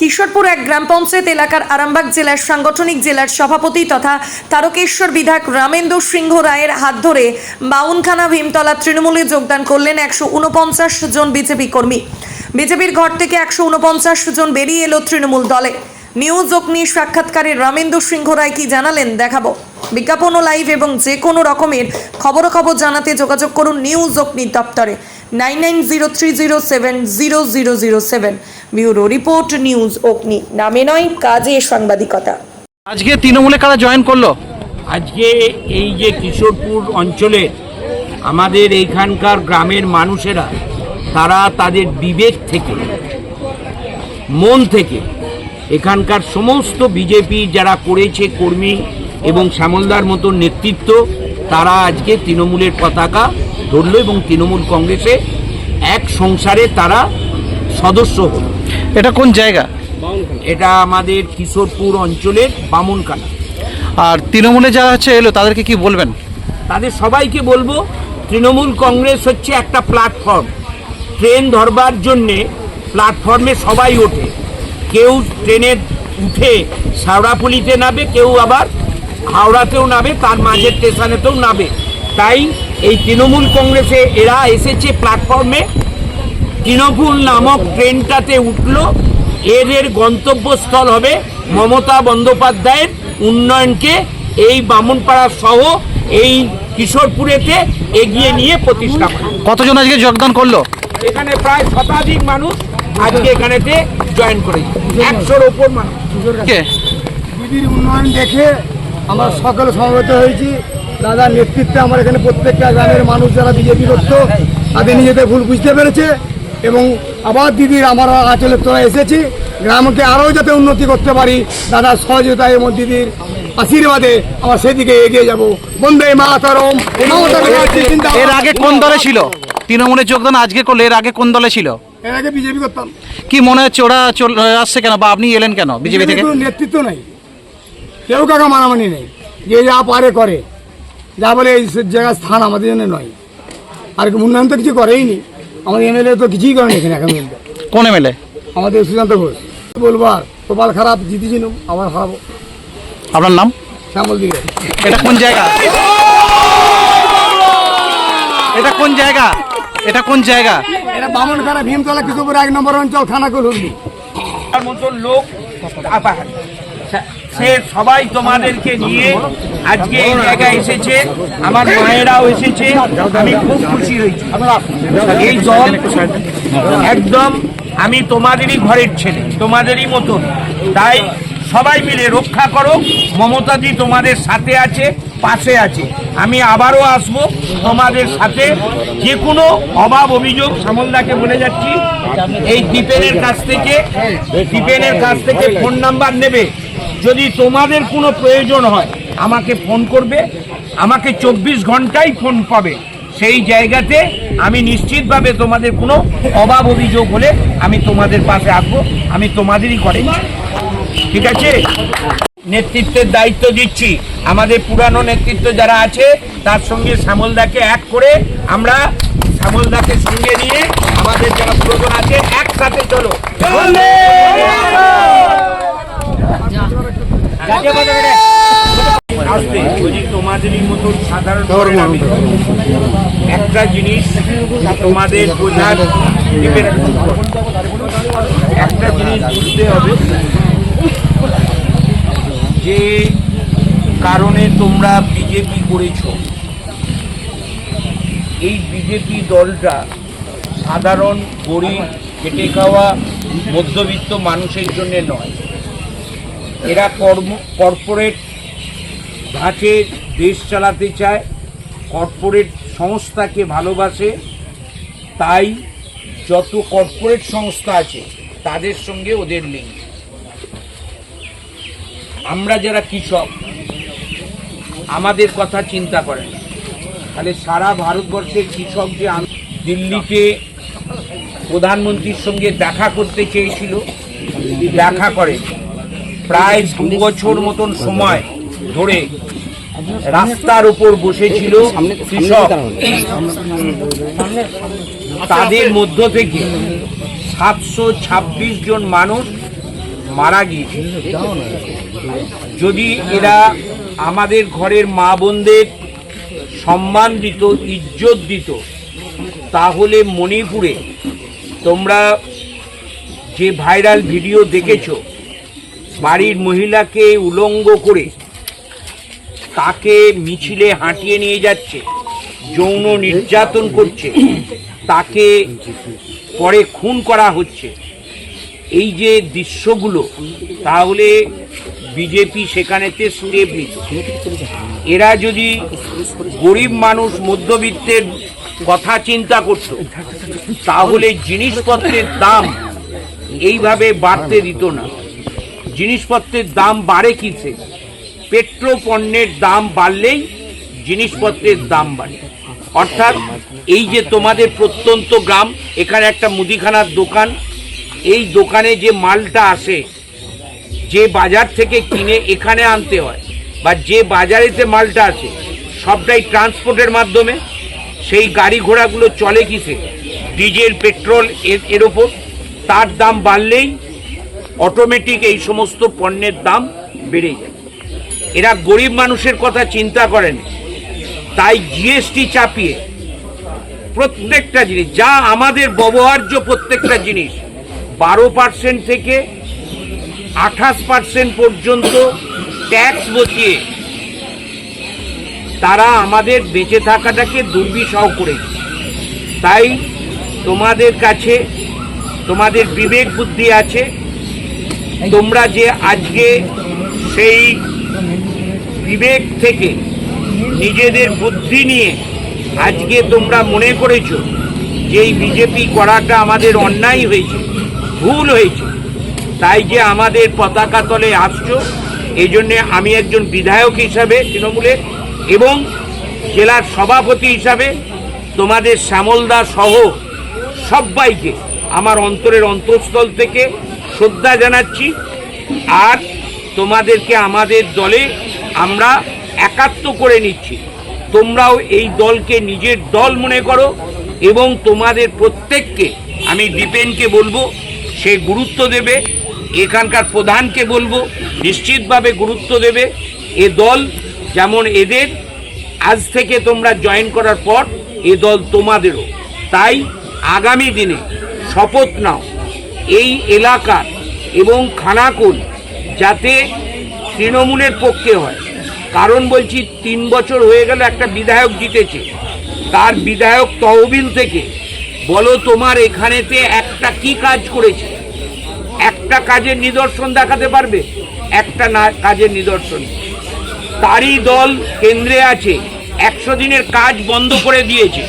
কিশোরপুর এক গ্রাম পঞ্চায়েত এলাকার আরামবাগ জেলার সাংগঠনিক জেলার সভাপতি তথা তারকেশ্বর বিধায়ক রামেন্দ্র সিংহ রায়ের হাত ধরে বাউনখানা ভীমতলা তৃণমূলে যোগদান করলেন একশো উনপঞ্চাশ জন বিজেপি কর্মী। বিজেপির ঘর থেকে একশো উনপঞ্চাশ জন বেরিয়ে এলো তৃণমূল দলে। নিউজ অগ্নি সাক্ষাৎকারে রামেন্দ্র সিংহ রায় কি জানালেন দেখাবো। বিজ্ঞাপন ও লাইভ এবং যে কোনো রকমের খবরাখবর জানাতে যোগাযোগ করুন নিউজ অগ্নি দপ্তরে। Nine nine zero three zero seven zero zero zero seven. Bureau report news Agni. নামে নয় কাজে সাংবাদিকতা। আজকে তৃণমূলে কারা জয়েন করল? আজকে এই যে কিশোরপুর অঞ্চলে আমাদের এইখানকার গ্রামের মানুষেরা তারা তাদের বিবেক থেকে মন থেকে এখানকার সমস্ত বিজেপি যারা করেছে কর্মী এবং শ্যামলদার মতো নেতৃত্ব তারা আজকে তৃণমূলের পতাকা ধরল এবং তৃণমূল কংগ্রেসে এক সংসারে তারা সদস্য হল। এটা কোন জায়গা? এটা আমাদের কিশোরপুর অঞ্চলের বামনকানা আর তৃণমূলে যারা হচ্ছে এলো তাদেরকে কি বলবেন? তাদের সবাইকে বলব তৃণমূল কংগ্রেস হচ্ছে একটা প্ল্যাটফর্ম। ট্রেন ধরবার জন্যে প্ল্যাটফর্মে সবাই ওঠে। কেউ ট্রেনে উঠে শাওড়াপুলিতে নাবে কেউ আবার হাওড়াতেও নাবে তার মাঝের স্টেশনেতেও নাবে তাই এই তৃণমূল কংগ্রেসে এরা এসেছে প্ল্যাটফর্মে। তৃণমূল নামক ট্রেনটাতে উঠল। এদের গন্তব্যস্থল হবে মমতা বন্দ্যোপাধ্যায়ের উন্নয়নকে। এই বামুনপাড়া সহ এই কিশোরপুরেতে এগিয়ে নিয়ে প্রতিষ্ঠা কতজন আজকে যোগদান করল? এখানে প্রায় শতাধিক মানুষ আজকে এখানেতে জয়েন করেছে। একশোর ওপর মানুষ। দিদির উন্নয়ন দেখে আমরা সকলে সমবেত হয়েছি। দাদার নেতৃত্বে আমার এখানে প্রত্যেকটা গ্রামের মানুষ যারা বিজেপি করতো তাদের নিজেদের ভুল বুঝতে পেরেছে। এবং আবার দিদির আমরা আঁচলের তোরা এসেছি গ্রামকে আরও যাতে উন্নতি করতে পারি দাদার সহযোগিতা এবং দিদির আশীর্বাদে আমরা সেদিকে এগিয়ে যাব। বন্দে মাতারম। এর আগে কোন দলে ছিল? তৃণমূলে যোগদান আজকে করলে এর আগে কোন দলে ছিল? এর আগে বিজেপি করতাম। কি মনে হচ্ছে ওরা আসছে কেন বা আপনি এলেন কেন বিজেপি থেকে? কোনো নেতৃত্ব নেই। কেউ কাকা মানামানি নেই। যে যা পারে করে। যা বলে এই জায়গার স্থান আমাদের জন্য নয়। আর উন্নয়ন তো কিছু করেই নি আমাদের এমএলএ তো কিছুই করেনি এখানে এখন পর্যন্ত। কোন এমএলএ? আমাদের সুশান্ত ঘোষ। বলব আর কপাল খারাপ জিতেছিল আবার খারাপ। আপনার নাম? শ্যামল দিকে। এটা কোন জায়গা? এটা কোন জায়গা? এটা কোন জায়গা? এটা বামনখানা ভীমতলা কৃষকপুর এক নম্বর অঞ্চল খানাকুল হুগলি। মতন লোক সে- সবাই তোমাদেরকে নিয়ে আজকে এই জায়গায় এসেছে। আমার মায়েরাও এসেছে। আমি খুব খুশি হয়েছি। এই দল একদম আমি তোমাদেরই ঘরের ছেলে, তোমাদেরই মতন তাই সবাই মিলে রক্ষা করো। মমতাজি তোমাদের সাথে আছে, পাশে আছে। আমি আবারও আসব তোমাদের সাথে। যে কোনো অভাব অভিযোগ শ্যামলদাকে বলে যাচ্ছি, এই দীপেনের কাছ থেকে, দীপেনের কাছ থেকে ফোন নাম্বার নেবে। যদি তোমাদের কোনো প্রয়োজন হয়, আমাকে ফোন করবে, আমাকে চব্বিশ ঘন্টাই ফোন পাবে। সেই জায়গাতে আমি নিশ্চিতভাবে তোমাদের কোনো অভাব অভিযোগ হলে আমি তোমাদের পাশে আসব, আমি তোমাদেরই করে ঠিক আছে? নেতৃত্বের দায়িত্ব দিচ্ছি। আমাদের পুরানো নেতৃত্ব যারা আছে, তার সঙ্গে শ্যামলদাকে এক করে আমরা শ্যামলদাকে সঙ্গে নিয়ে আমাদের যারা প্রয়োজন আছে, একসাথে চলো। আসতে তোমাদেরই মতন সাধারণ একটা জিনিস তোমাদের বোঝার একটা জিনিস বুঝতে হবে, যে কারণে তোমরা বিজেপি করেছ এই বিজেপি দলটা সাধারণ গরিব খেটে খাওয়া মধ্যবিত্ত মানুষের জন্য নয়। এরা কর্ম কর্পোরেট ধাঁচে দেশ চালাতে চায় কর্পোরেট সংস্থাকে ভালোবাসে, তাই যত কর্পোরেট সংস্থা আছে, তাদের সঙ্গে ওদের লিঙ্ক আমরা যারা কৃষক, আমাদের কথা চিন্তা করেন। তাহলে সারা ভারতবর্ষের কৃষক যে দিল্লিতে প্রধানমন্ত্রীর সঙ্গে দেখা করতে চেয়েছিল, দেখা করে প্রায় দু বছর মতন সময় ধরে রাস্তার উপর বসেছিল কৃষক। তাদের মধ্য থেকে সাতশো ছাব্বিশ জন মানুষ মারা গিয়েছে। যদি এরা আমাদের ঘরের মা বোনদের সম্মান দিত, ইজ্জত দিত, তাহলে মণিপুরে তোমরা যে ভাইরাল ভিডিও দেখেছ বাড়ির মহিলাকে উলঙ্গ করে তাকে মিছিলে হাঁটিয়ে নিয়ে যাচ্ছে, যৌন নির্যাতন করছে, তাকে পরে খুন করা হচ্ছে। এই যে দৃশ্যগুলো, তাহলে বিজেপি সেখানেতে স্টেপ নিত এরা যদি গরিব মানুষ, মধ্যবিত্তের কথা চিন্তা করত, তাহলে জিনিসপত্রের দাম এইভাবে বাড়তে দিত না। জিনিসপত্রের দাম বাড়ে কিসে পেট্রো পণ্যের দাম বাড়লেই জিনিসপত্রের দাম বাড়ে। অর্থাৎ এই যে তোমাদের প্রত্যন্ত গ্রাম, এখানে একটা মুদিখানার দোকান, এই দোকানে যে মালটা আসে, যে বাজার থেকে কিনে এখানে আনতে হয়, বা যে বাজারেতে মালটা আসে সবটাই ট্রান্সপোর্টের মাধ্যমে, সেই গাড়ি ঘোড়াগুলো চলে কিসে? ডিজেল, পেট্রোল এর এর ওপর। তার দাম বাড়লেই অটোমেটিক এই সমস্ত পণ্যের দাম বেড়ে যায়। এরা গরিব মানুষের কথা চিন্তা করেন, তাই জিএসটি চাপিয়ে প্রত্যেকটা জিনিস, যা আমাদের ব্যবহার্য প্রত্যেকটা জিনিস, বারো পার্সেন্ট থেকে আঠাশ পার্সেন্ট পর্যন্ত ট্যাক্স বসিয়ে তারা আমাদের বেঁচে থাকাটাকে দুর্বিষহ করেছে তাই তোমাদের কাছে, তোমাদের বিবেক বুদ্ধি আছে তোমরা যে আজকে সেই বিবেক থেকে নিজেদের বুদ্ধি নিয়ে আজকে তোমরা মনে করেছ যে এই বিজেপি করাটা আমাদের অন্যায় হয়েছে, ভুল হয়েছে, তাই যে আমাদের পতাকা তলে আসছো এই জন্যে আমি একজন বিধায়ক হিসাবে তৃণমূলের এবং জেলার সভাপতি হিসাবে তোমাদের শ্যামলদা সহ সবাইকে আমার অন্তরের অন্তঃস্থল থেকে শ্রদ্ধা জানাচ্ছি। আর তোমাদেরকে আমাদের দলে আমরা একাত্ম করে নিচ্ছি। তোমরাও এই দলকে নিজের দল মনে করো এবং তোমাদের প্রত্যেককে, আমি দীপেনকে বলব, সে গুরুত্ব দেবে, এখানকার প্রধানকে বলব, নিশ্চিতভাবে গুরুত্ব দেবে। এ দল যেমন এদের, আজ থেকে তোমরা জয়েন করার পর এ দল তোমাদেরও। তাই আগামী দিনে শপথ নাও। এই এলাকার এবং খানাকুল যাতে তৃণমূলের পক্ষে হয়। কারণ বলছি, তিন বছর হয়ে গেল একটা বিধায়ক জিতেছে। তার বিধায়ক তহবিল থেকে, বলো তোমার এখানেতে একটা কি কাজ করেছে? একটা কাজের নিদর্শন দেখাতে পারবে? একটা না, কাজের নিদর্শন তারই দল কেন্দ্রে আছে, একশো দিনের কাজ বন্ধ করে দিয়েছে।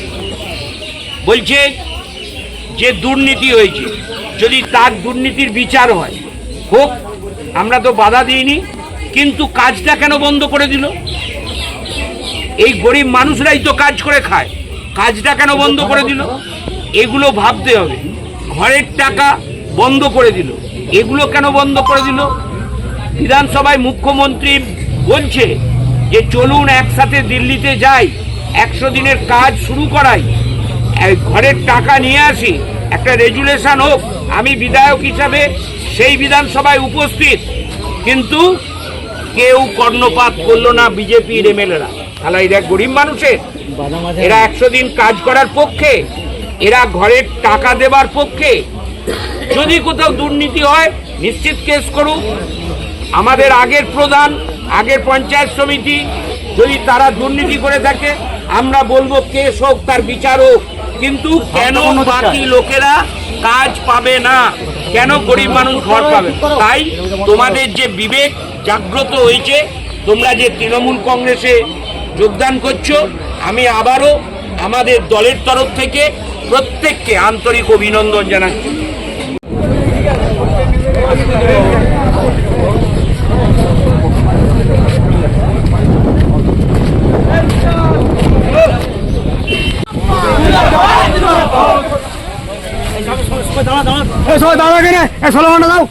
বলছে যে দুর্নীতি হয়েছে। যদি তার দুর্নীতির বিচার হয়, হোক, আমরা তো বাধা দিইনি, কিন্তু কাজটা কেন বন্ধ করে দিল? এই গরিব মানুষরাই তো কাজ করে খায়, কাজটা কেন বন্ধ করে দিল? এগুলো ভাবতে হবে। ঘরের টাকা বন্ধ করে দিল। এগুলো কেন বন্ধ করে দিল? বিধানসভায় মুখ্যমন্ত্রী বলছে যে, চলুন একসাথে দিল্লিতে যাই, একশো দিনের কাজ শুরু করাই। ঘরের টাকা নিয়ে আসি একটা রেজুলেশন হোক, আমি বিধায়ক হিসাবে সেই বিধানসভায় উপস্থিত। কিন্তু কেউ কর্ণপাত করল না বিজেপির এমএলএরা। তাহলে এরা গরিব মানুষের। এরা একশো দিন কাজ করার পক্ষে, এরা ঘরের টাকা দেবার পক্ষে। যদি কোথাও দুর্নীতি হয়, নিশ্চিত কেস করুক। আমাদের আগের প্রধান, আগের পঞ্চায়েত সমিতি, যদি তারা দুর্নীতি করে থাকে, আমরা বলব কেস হোক, তার বিচার হোক। কিন্তু কেন বাকি লোকেরা কাজ পাবে না? কেন গরিব মানুষ ঘর পাবে? তাই তোমাদের যে বিবেক জাগ্রত হয়েছে তোমরা যে তৃণমূল কংগ্রেসে যোগদান করছ আমি আবারও আমাদের দলের তরফ থেকে প্রত্যেককে আন্তরিক অভিনন্দন জানাচ্ছি এ সবাই দাঁড়া কেনে ষোলো ঘণ্টা দাও।